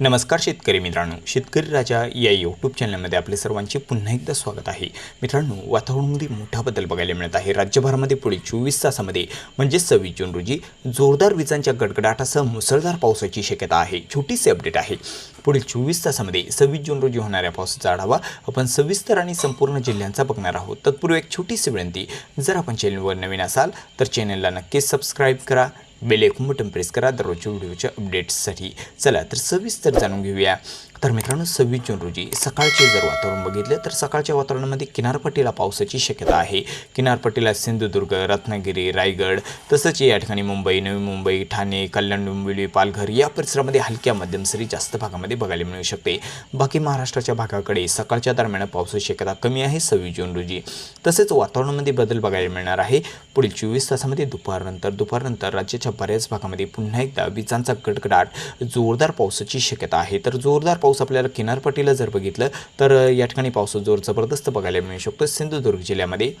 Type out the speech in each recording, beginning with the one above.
नमस्कार शेतकरी मित्रांनो. शेतकरी राजा या यूट्यूब चॅनलमध्ये आपले सर्वांचे पुन्हा एकदा स्वागत आहे. मित्रांनो वातावरणामध्ये मोठा बदल बघायला मिळत आहे. राज्यभरामध्ये पुढील चोवीस तासामध्ये म्हणजे सव्वीस जून रोजी जोरदार विजांच्या गडगडाटासह मुसळधार पावसाची शक्यता आहे. छोटीशी अपडेट आहे. पुढील चोवीस तासामध्ये सव्वीस जून रोजी होणाऱ्या पावसाचा आढावा आपण सविस्तर आणि संपूर्ण जिल्ह्यांचा बघणार आहोत. तत्पूर्वी एक छोटीशी विनंती जर आपण चॅनलवर नवीन असाल तर चॅनलला नक्कीच सबस्क्राईब करा. बेल बटन प्रेस करा दररोजच्या व्हिडिओच्या अपडेट्ससाठी चला तर सविस्तर जाणून घेऊया. तर मित्रांनो सव्वीस जून रोजी सकाळचे जर वातावरण बघितलं तर सकाळच्या वातावरणामध्ये किनारपट्टीला पावसाची शक्यता आहे. किनारपट्टीला सिंधुदुर्ग रत्नागिरी रायगड तसंच या ठिकाणी मुंबई नवी मुंबई ठाणे कल्याण डोंबिवली पालघर या परिसरामध्ये हलक्या मध्यम सरी जास्त भागामध्ये बघायला मिळू शकते. बाकी महाराष्ट्राच्या भागाकडे सकाळच्या दरम्यान पावसाची शक्यता कमी आहे सव्वीस जून रोजी. तसेच वातावरणामध्ये बदल बघायला मिळणार आहे. पुढील चोवीस तासामध्ये दुपारनंतर दुपारनंतर राज्याच्या बऱ्याच भागामध्ये पुन्हा एकदा विजांचा गडगडाट जोरदार पावसाची शक्यता आहे. तर जोरदार पाऊस आपल्याला किनारपट्टीला जर बघितलं तर या ठिकाणी पावसाचा जोर जबरदस्त बघायला मिळू शकतो सिंधुदुर्ग जिल्ह्यामध्ये.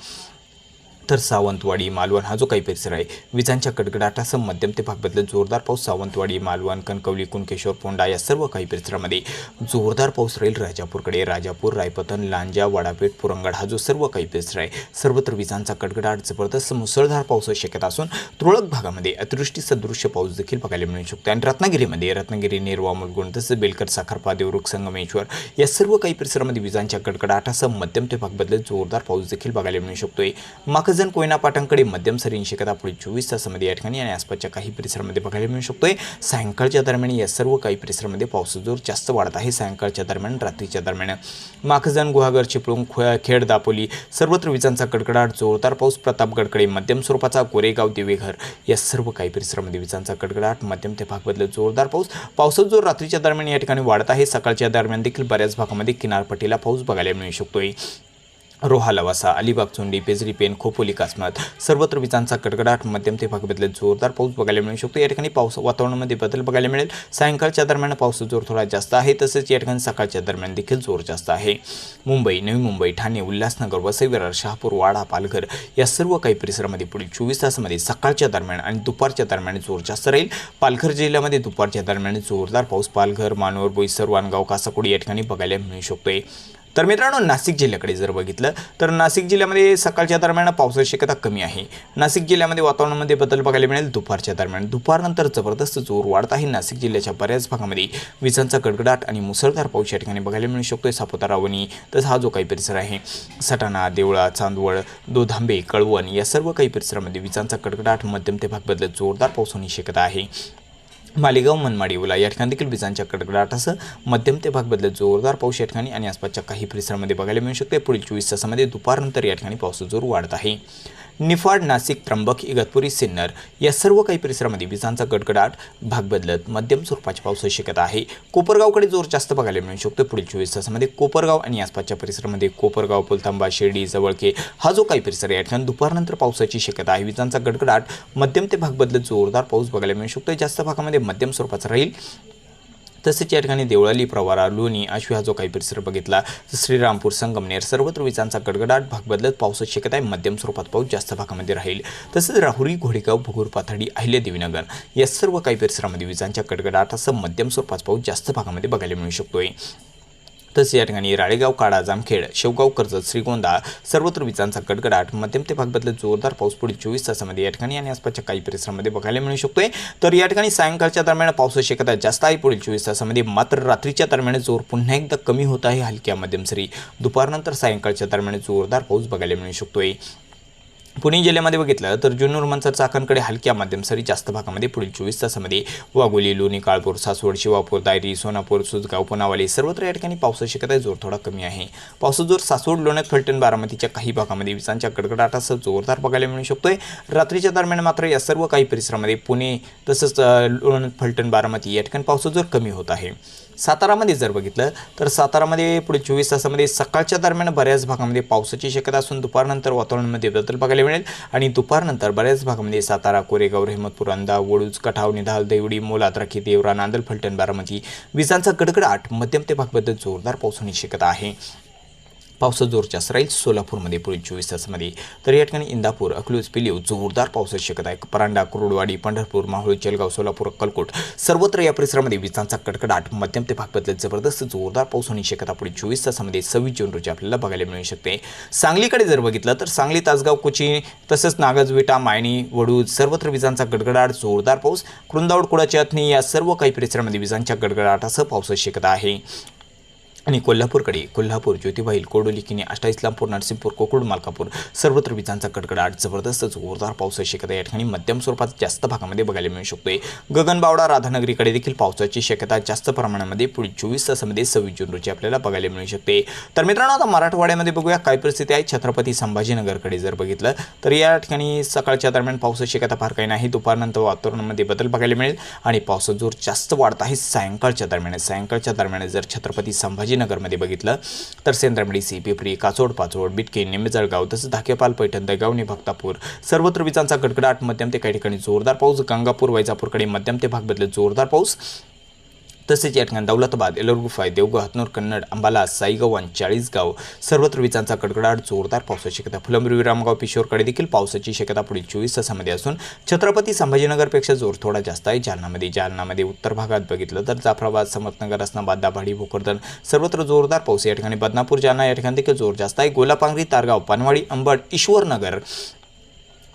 तर सावंतवाडी मालवण हा जो काही परिसर आहे विजांच्या कडकडाटासह मध्यम ते भाग बदलत जोरदार पाऊस सावंतवाडी मालवण कणकवली कुणकेश्वर पोंडा या सर्व काही परिसरामध्ये जोरदार पाऊस राहील राजापूरकडे. राजापूर रायपतन लांजा वडापेठ पुरंगड हा जो सर्व काही परिसर आहे सर्वत्र विजांचा कडकडाट जबरदस्त मुसळधार पावसाची शक्यता असून तुरळक भागामध्ये अतिवृष्टी सदृश्य पाऊस देखील बघायला मिळू शकतो. आणि रत्नागिरीमध्ये रत्नागिरी नेरवा मुलगुण तसंच बेलकर साखरपा देवरुख संगमेश्वर या सर्व काही परिसरामध्ये विजांच्या कडकडाटासह मध्यम ते भाग बदलत जोरदार पाऊस देखील बघायला मिळू शकतोय. माखजन कोयना पाठांकडे मध्यम सरींची शक्यता पुढील चोवीस तासामध्ये या ठिकाणी आणि आसपासच्या काही परिसरामध्ये बघायला मिळू शकतोय. सायंकाळच्या दरम्यान या सर्व काही परिसरामध्ये पावसाचा जोर जास्त वाढत आहे. सायंकाळच्या दरम्यान रात्रीच्या दरम्यान माखजन गुहागर चिपळूण खे खेड दापोली सर्वत्र विजांचा कडकडाट जोरदार पाऊस प्रतापगडकडे मध्यम स्वरूपाचा कोरेगाव दिवेघर या सर्व काही परिसरामध्ये विजांचा कडकडाट मध्यम ते भाग बदलत जोरदार पाऊस. पावसाचा जोर रात्रीच्या दरम्यान या ठिकाणी वाढत आहे. सकाळच्या दरम्यान देखील बऱ्याच भागामध्ये किनारपट्टीला पाऊस बघायला मिळू शकतोय. रोहा लवासा अलिबाग चोंडी पेजरी पेन खोपोली कासमात. सर्वत्र विजांचा कडकडाट मध्यम ते भाग बदलत जोरदार पाऊस बघायला मिळू शकतो. या ठिकाणी पाऊस वातावरणामध्ये बदल बघायला मिळेल. सायंकाळच्या दरम्यान पाऊस जोर थोडा जास्त आहे तसेच या ठिकाणी सकाळच्या दरम्यान देखील जोर जास्त आहे. मुंबई नवी मुंबई ठाणे उल्हासनगर वसई विरार शहापूर वाडा पालघर या सर्व काही परिसरामध्ये पुढील चोवीस तासामध्ये सकाळच्या दरम्यान आणि दुपारच्या दरम्यान जोर जास्त राहील. पालघर जिल्ह्यामध्ये दुपारच्या दरम्यान जोरदार पाऊस पालघर मानोर बोईसर वानगाव कासाकोडी या ठिकाणी बघायला मिळू शकतोय. तर मित्रांनो नाशिक जिल्ह्याकडे जर बघितलं तर नाशिक जिल्ह्यामध्ये सकाळच्या दरम्यान पावसाची शक्यता कमी आहे. नाशिक जिल्ह्यामध्ये वातावरणामध्ये बदल बघायला मिळेल दुपारच्या दरम्यान. दुपारनंतर जबरदस्त जोर वाढत आहे. नाशिक जिल्ह्याच्या बऱ्याच भागामध्ये विजांचा गडगडाट आणि मुसळधार पाऊस या ठिकाणी बघायला मिळू शकतोय. सापुतारा वणी तसा हा जो काही परिसर आहे सटाणा देवळा चांदवड दोधांबे कळवण या सर्व काही परिसरामध्ये विजांचा कडकडाट मध्यम ते भाग बदलत जोरदार पाऊस होण्याची शक्यता आहे. मालेगाव मनमाडी उला या ठिकाणी देखील विजांच्या कडकडाटासह मध्यम ते भाग बदलत जोरदार पाऊस या ठिकाणी आणि आसपासच्या काही परिसरामध्ये बघायला मिळू शकते. पुढील चोवीस तासामध्ये दुपारनंतर या ठिकाणी पावसाचा जोर वाढत आहे. निफाड नाशिक त्र्यंबक इगतपुरी सिन्नर या सर्व काही परिसरामध्ये विजांचा गडगडाट भाग बदलत मध्यम स्वरूपाची पावसाची शक्यता आहे. कोपरगावकडे जोर जास्त बघायला मिळू शकतो. पुढील चोवीस तासामध्ये कोपरगाव आणि आसपासच्या परिसरामध्ये कोपरगाव पुलतांबा शिर्डी जवळके हा जो काही परिसर आहे या ठिकाणी दुपारनंतर पावसाची शक्यता आहे. विजांचा गडगडाट मध्यम ते भाग बदलत जोरदार पाऊस बघायला मिळू शकतो. जास्त भागामध्ये मध्यम स्वरूपाचा राहील. तसेच या ठिकाणी देवळाली प्रवारा लोणी आशवी हा जो काही परिसर बघितला श्रीरामपूर संगमनेर सर्वत्र विजांचा गडगडाट भाग बदलत पावसाची शक्यता आहे मध्यम स्वरूपात पाऊस जास्त भागामध्ये राहील. तसेच राहुरी घोडेगाव भुगूर पाथर्डी अहिल्यादेवीनगर या सर्व काही परिसरामध्ये विजांच्या गडगडाटासह मध्यम स्वरूपात पाऊस जास्त भागामध्ये बघायला मिळू शकतोय. तसेच या ठिकाणी राळेगाव काडा जामखेड शेवगाव कर्जत श्रीगोंदा सर्वत्र विजांचा गडगडाट मध्यम ते भागबद्दल जोरदार पाऊस पुढील चोवीस तासामध्ये या ठिकाणी आणि आसपासच्या काही परिसरामध्ये बघायला मिळू शकतोय. तर या ठिकाणी सायंकाळच्या दरम्यान पावसाची शक्यता जास्त आहे. पुढील चोवीस तासामध्ये मात्र रात्रीच्या दरम्यान जोर पुन्हा एकदा कमी होत आहे. हलक्या मध्यम सरी. दुपारनंतर सायंकाळच्या दरम्यान जोरदार पाऊस बघायला मिळू शकतोय. पुणे जिल्ह्यामध्ये बघितलं तर जुन्नर मंचर चाकणकडे हलक्या मध्यम सरी जास्त भागामध्ये पुढील चोवीस तासामध्ये वाघोली लोणी काळपूर सासवड शिवापूर दायरी सोनापूर सुजगाव पुनावाली सर्वत्र या ठिकाणी पावसाची शक्यता जोर थोडा कमी आहे. पावसाचा जोर सासवड लोण्यात फलटण बारामतीच्या काही भागामध्ये विजांच्या कडकडाटासह जोरदार बघायला मिळू शकतोय. रात्रीच्या दरम्यान मात्र या सर्व काही परिसरामध्ये पुणे तसंच अ, लोणंद फलटण बारामती या ठिकाणी पावसाचा जोर कमी होत आहे. सातारामध्ये जर बघितलं तर सातारामध्ये पुढे चोवीस तासामध्ये सकाळच्या दरम्यान बऱ्याच भागामध्ये पावसाची शक्यता असून दुपारनंतर वातावरणामध्ये बदल बघायला मिळेल. आणि दुपारनंतर बऱ्याच भागामध्ये सातारा कोरेगाव रहमतपूर अंदा वडूज कठाव निधाल देवडी मोलात राखी देवरा नांदल फलटण बारामती विजांचा गडगडाट मध्यम ते भागबद्दल जोरदार पाऊस होण्याची शक्यता आहे. पावसाचा जोर जास्त राहील सोलापूरमध्ये पुढील चोवीस तासामध्ये. तर या ठिकाणी इंदापूर अकलूज पिलीव जोरदार पावसाची शक्यता आहे. परांडा कुरुडवाडी पंढरपूर माहुळी जलगाव सोलापूर अक्कलकोट सर्वत्र या परिसरामध्ये विजांचा कडकडाट मध्यम ते भाग जबरदस्त जोरदार पाऊस होण्याची शक्यता पुढील चोवीस तासामध्ये सव्वीस जून रोजी आपल्याला बघायला मिळू शकते. सांगलीकडे जर बघितलं तर सांगली तासगाव कोची तसंच नागजविटा मायणी वडूज सर्वत्र विजांचा गडगडाट जोरदार पाऊस. कृंदावड कुडाची अथनी या सर्व काही परिसरामध्ये विजांच्या गडगडाटासह पावसाची शक्यता आहे. आणि कोल्हापूरकडे कोल्हापूर ज्योतिबाईल कोडोलिकिनी आष्टा इस्लामपूर नरसिंहपूर कोकुड मालकापूर सर्वत्र विजांचा कडकडाट जबरदस्त जोरदार पावसाची शक्यता या ठिकाणी मध्यम स्वरूपात जास्त भागामध्ये बघायला मिळू शकतोय. गगनबावडा राधानगरीकडे देखील पावसाची शक्यता जास्त प्रमाणामध्ये पुढील चोवीस तासामध्ये सव्वीस जून रोजी आपल्याला बघायला मिळू शकते. तर मित्रांनो आता मराठवाड्यामध्ये बघूया काय परिस्थिती आहे. छत्रपती संभाजीनगरकडे जर बघितलं तर या ठिकाणी सकाळच्या दरम्यान पावसाची शक्यता फार काही नाही. दुपारनंतर वातावरणामध्ये बदल बघायला मिळेल आणि पावसाचा जोर जास्त वाढत आहे. सायंकाळच्या दरम्यान सायंकाळच्या दरम्यान जर छत्रपती संभाजी संभाजीनगरमध्ये बघितलं तर सेंद्रमडी सी पिपरी काचोड पाचोड बिटके निमेजळगाव तसंच धाकेपाल पैठण दगावणी भक्तापूर. सर्वत्र विजांचा गडगडाट मध्यम ते काही ठिकाणी जोरदार पाऊस. गंगापूर वैजापूरकडे मध्यम ते भाग बदलत जोरदार पाऊस. तसेच या ठिकाणी दौलताबाद एलरगुफाय देवगाव हातनूर कन्नड अंबाला साईगव्हाण चाळीसगाव. सर्वत्र विजांचा कडकडाट जोरदार पावसाची शक्यता. फुलंब्री विरामगाव पिशोरकडे देखील पावसाची शक्यता पुढील चोवीस तासामध्ये असून छत्रपती संभाजीनगरपेक्षा जोर थोडा जास्त आहे. जालनामध्ये जालनामध्ये उत्तर भागात बघितलं तर जाफराबाद समर्थनगर असनाबाद दाभाडी भोकरदन सर्वत्र जोरदार पाऊस या ठिकाणी बदनापूर जालना या ठिकाणी देखील जोर जास्त आहे. गोलापांगरी तारगाव पानवाडी अंबड ईश्वरनगर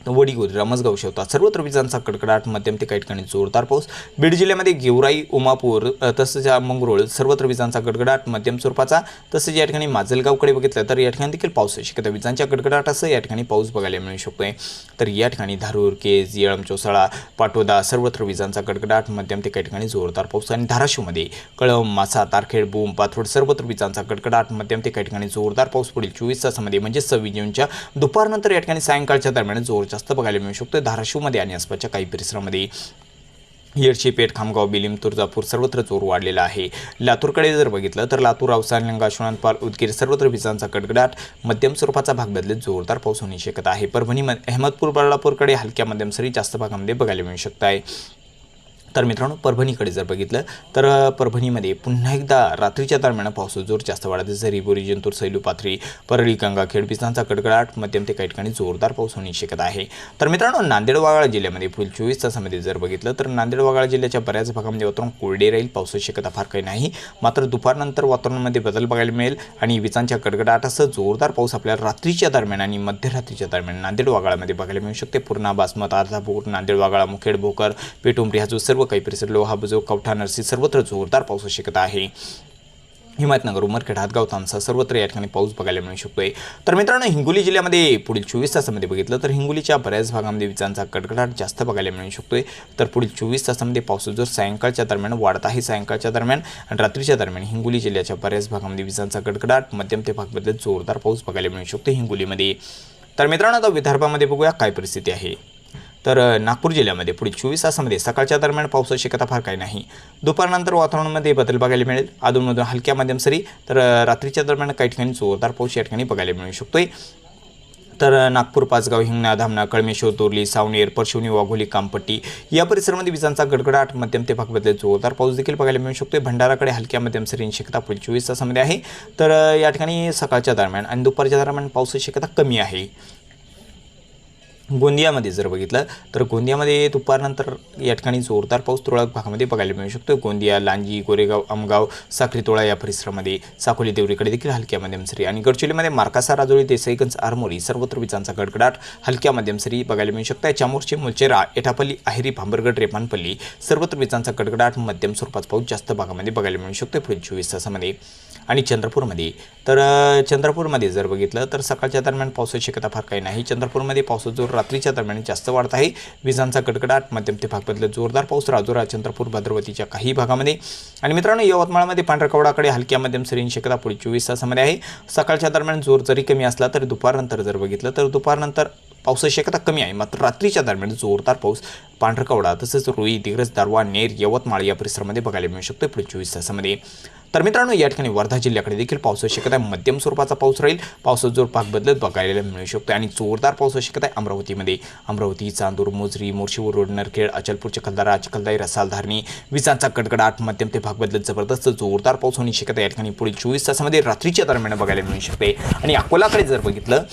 वडीगोरी रमसगाव शेवता सर्वत्र विजांचा कडकडाट मध्यम ते काही ठिकाणी जोरदार पाऊस. बीड जिल्ह्यामध्ये गेवराई उमापूर तसंच मंगरुळ सर्वत्र विजांचा गडगडाट मध्यम स्वरूपाचा. तसंच या ठिकाणी माजलगावकडे बघितलं तर या ठिकाणी देखील पाऊस शक्यता विजांच्या गडगडाटासह या ठिकाणी पाऊस बघायला मिळू शकतोय. तर या ठिकाणी धारूर केज येळम चोसाळा पाटोदा सर्वत्र विजांचा गडगडाट मध्यम ते काही ठिकाणी जोरदार पाऊस आणि धाराशिवमध्ये कळम मासा तारखेड बूम पाथोड सर्वत्र विजांचा गडगडाट मध्यम ते काही ठिकाणी जोरदार पाऊस पुढील चोवीस तासामध्ये म्हणजे सव्वीस जूनच्या दुपारनंतर या ठिकाणी सायंकाळच्या दरम्यान जोर जास्त बघायला मिळू शकतो. धाराशिवमध्ये आणि आसपासच्या काही परिसरामध्ये येडशी पेठ खामगाव बिलिम तुळजापूर सर्वत्र जोर वाढलेला आहे. लातूरकडे जर बघितलं तर लातूर अवसान लंगा पाल उदगीर सर्वत्र विजांचा कडकडाट मध्यम स्वरूपाचा भाग बदलत जोरदार पाऊस होण्याची शक्यता आहे. परभणी म- अहमदपूर बळापूरकडे हलक्या मध्यम सरी जास्त भागामध्ये बघायला मिळू शकत आहे तर मित्रांनो परभणीकडे जर बघितलं तर परभणीमध्ये पुन्हा एकदा रात्रीच्या दरम्यान पावसाचा जोर जास्त वाढत झरी बोरी जंतूर सैलू पाथरी परळी गंगाखेड पिसांचा कडकडाट मध्यम ते काही ठिकाणी जोरदार पाऊस होण्याची शक्यता आहे. तर मित्रांनो नांदेड वाघाळा जिल्ह्यामध्ये पुढील चोवीस तासामध्ये जर बघितलं तर नांदेड वाघाळा जिल्ह्याच्या बऱ्याच भागामध्ये वातावरण कोरडे राहील. पावसाची शक्यता फार काही नाही. मात्र दुपारनंतर वातावरणामध्ये बदल बघायला मिळेल आणि विजांच्या कडकडाटासह जोरदार पाऊस आपल्याला रात्रीच्या दरम्यान आणि मध्यरात्रीच्या दरम्यान नांदेड वाघाळामध्ये बघायला मिळू शकते. पूर्णा बासमत अर्धापूर नांदेड वाघाळा मुखेड भोकर पेटुंबरी हा जो सर्व काही परिसर लोहा बुजो कवठा नरसी सर्वत्र जोरदार पाऊस शक्यता आहे. हिमायतनगर उमरखेड हातगाव तामसा सर्वत्र या ठिकाणी पाऊस बघायला मिळू शकतोय. तर मित्रांनो हिंगोली जिल्ह्यामध्ये पुढील चोवीस तासामध्ये बघितलं तर हिंगोलीच्या बऱ्याच भागामध्ये विजांचा कडकडाट जास्त बघायला मिळू शकतोय. तर पुढील चोवीस तासामध्ये पावसाचा जोर सायंकाळच्या दरम्यान वाढत आहे सायंकाळच्या दरम्यान आणि रात्रीच्या दरम्यान हिंगोली जिल्ह्याच्या बऱ्याच भागामध्ये विजांचा कडकडाट मध्यम ते भाग जोरदार पाऊस बघायला मिळू शकतो हिंगोलीमध्ये. तर मित्रांनो आता विदर्भामध्ये बघूया काय परिस्थिती आहे. तर नागपूर जिल्ह्यामध्ये पुढील चोवीस तासामध्ये सकाळच्या दरम्यान पावसाची शक्यता फार काही नाही. दुपारनंतर वातावरणामध्ये बदल बघायला मिळेल. अधूनमधून हलक्या मध्यम सरी तर रात्रीच्या दरम्यान काही ठिकाणी जोरदार पाऊस या ठिकाणी बघायला मिळू शकतोय. तर नागपूर पाचगाव हिंगणा धामणा कळमेश्वर तोरली सावनेर परशिवनी वाघोली कामपट्टी या परिसरामध्ये विजांचा गडगडाट मध्यम ते भाग बदलत जोरदार पाऊस देखील बघायला मिळू शकतोय. भंडाराकडे हलक्या मध्यम सरींची शक्यता पुढील चोवीस तासामध्ये आहे. तर या ठिकाणी सकाळच्या दरम्यान आणि दुपारच्या दरम्यान पावसाची शक्यता कमी आहे. गोंदियामध्ये जर बघितलं तर गोंदियामध्ये दुपारनंतर या ठिकाणी जोरदार पाऊस तुरळक भागामध्ये बघायला मिळू शकतो. गोंदिया लांजी गोरेगाव आमगाव साखरीतोळा या परिसरामध्ये साकोली देवरीकडे देखील हलक्या मध्यम सरी आणि गडचिरोलीमध्ये मार्कासा राजोळी देसाईगंज आरमोरी सर्वत्र विजांचा गडगडाट हलक्या मध्यम सरी बघायला मिळू शकतात चामोर्ची मुलचेरा एटापल्ली अहेरी भांबरगड रेपानपल्ली सर्वत्र विजांचा गडगडाट मध्यम स्वरूपात पाऊस जास्त भागामध्ये बघायला मिळू शकतो. पुढील चोवीस तासामध्ये आणि चंद्रपूरमध्ये. तर चंद्रपूरमध्ये जर बघितलं तर सकाळच्या दरम्यान पावसाची शक्यता फार काही नाही. चंद्रपूरमध्ये पावसाचा जोर रात्रीच्या दरम्यान जास्त वाढत आहे. विजांचा कडकडाट मध्यम ते भाग जोरदार पाऊस राजोरा चंद्रपूर भद्रवतीच्या काही भागामध्ये. आणि मित्रांनो यवतमाळमध्ये पांढरकवडाकडे हलक्या मध्यम सरींची शक्यता पुढील चोवीस तासामध्ये आहे. सकाळच्या दरम्यान जोर जरी कमी असला तरी दुपारनंतर जर बघितलं तर दुपारनंतर पावसाची शक्यता कमी आहे. मात्र रात्रीच्या दरम्यान जोरदार पाऊस पांढरकवडा तसंच रुई दिग्रस दारवा नेर यवतमाळ या परिसरामध्ये बघायला मिळू शकतो पुढील चोवीस तासामध्ये. तर मित्रांनो या ठिकाणी वर्धा जिल्ह्याकडे देखील पावसाची शक्यता आहे. मध्यम स्वरूपाचा पाऊस राहील. पावसाचा जोर पाक बदलत बघायला मिळू शकतो. आणि जोरदार पावसाची शक्यता आहे अमरावतीमध्ये. अमरावती चांदूर मोजरी मोर्शीवर रोड नरखेड अचलपूर चिखलदारा चिखलदाई रसाल धारणी विजांचा कडकडाट मध्यम ते भाग बदलत जबरदस्त जोरदार पाऊस होण्याची शक्यता या ठिकाणी पुढील चोवीस तासामध्ये रात्रीच्या दरम्यान बघायला मिळू शकते. आणि अकोलाकडे जर बघितलं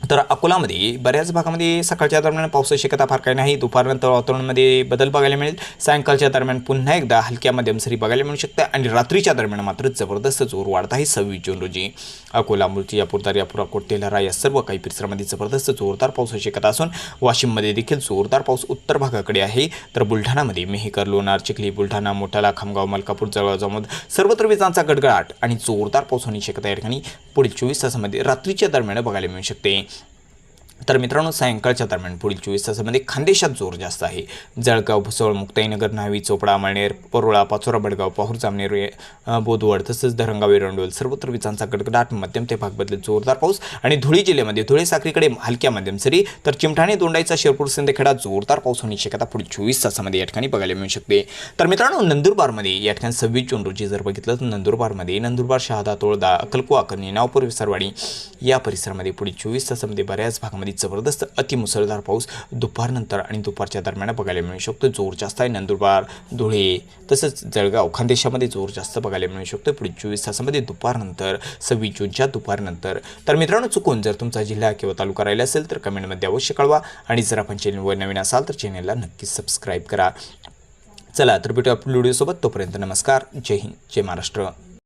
तर अकोलामध्ये बऱ्याच भागामध्ये सकाळच्या दरम्यान पावसाची शक्यता फार काही नाही. दुपारनंतर वातावरणामध्ये बदल बघायला मिळेल. सायंकाळच्या दरम्यान पुन्हा एकदा हलक्या मध्यम सरी बघायला मिळू शकते आणि रात्रीच्या दरम्यान मात्र जबरदस्त जोर वाढत आहे. सव्वीस जून रोजी अकोला मूर्तिजापूर दर्यापूर अकोट तेलहरा या सर्व काही परिसरामध्ये जबरदस्त जोरदार पावसाची शक्यता असून वाशिममध्ये देखील जोरदार पाऊस उत्तर भागाकडे आहे. तर बुलढाणामध्ये मेहकर लोणार चिखली बुलढाणा मोठाला खामगाव मलकापूर जळगाव सर्वत्र विजांचा गडगडाट आणि जोरदार पाऊस होण्याची शक्यता या ठिकाणी पुढील चोवीस तासामध्ये रात्रीच्या दरम्यान बघायला मिळू शकते. तर मित्रांनो सायंकाळच्या दरम्यान पुढील चोवीस तासामध्ये खानदेशात जोर जास्त आहे. जळगाव भुसवळ मुक्ताईनगर न्हावी चोपडा मळनेर परोळा पाचोरा बडगाव पाहूर जामनेर अ, बोदवड तसंच धरंगाव एरंडोल सर्वत्र विजांचा गडगडाट मध्यम ते भाग बदलत जोरदार पाऊस आणि धुळे जिल्ह्यामध्ये धुळे साखरीकडे हलक्या मध्यम सरी तर चिमठाणे दोंडाईचा शिरपूर सिंदखेडा जोरदार पाऊस होण्याची शक्यता पुढील चोवीस तासामध्ये या ठिकाणी बघायला मिळू शकते. तर मित्रांनो नंदुरबारमध्ये या ठिकाणी सव्वीस जून रोजी जर बघितलं तर नंदुरबारमध्ये नंदुरबार शहादा तोळदा अकलकुवा नावपूर विसरवाडी या परिसरामध्ये पुढील चोवीस तासामध्ये बऱ्याच भागामध्ये जबरदस्त अतिमुसळधार पाऊस दुपारनंतर आणि दुपारच्या दरम्यान बघायला मिळू शकतो. जोर जास्त आहे नंदुरबार धुळे तसंच जळगाव खानदेशामध्ये जोर जास्त बघायला मिळू शकतो. पुढील चोवीस तासामध्ये दुपारनंतर सव्वीस जूनच्या दुपारनंतर. तर मित्रांनो चुकून जर तुमचा जिल्हा किंवा तालुका राहिला असेल तर कमेंटमध्ये अवश्य कळवा. आणि जर आपण चॅनलवर नवीन असाल तर चॅनलला नक्कीच सबस्क्राईब करा. चला तर भेटू आपल्या व्हिडिओसोबत तोपर्यंत नमस्कार. जय हिंद जय महाराष्ट्र.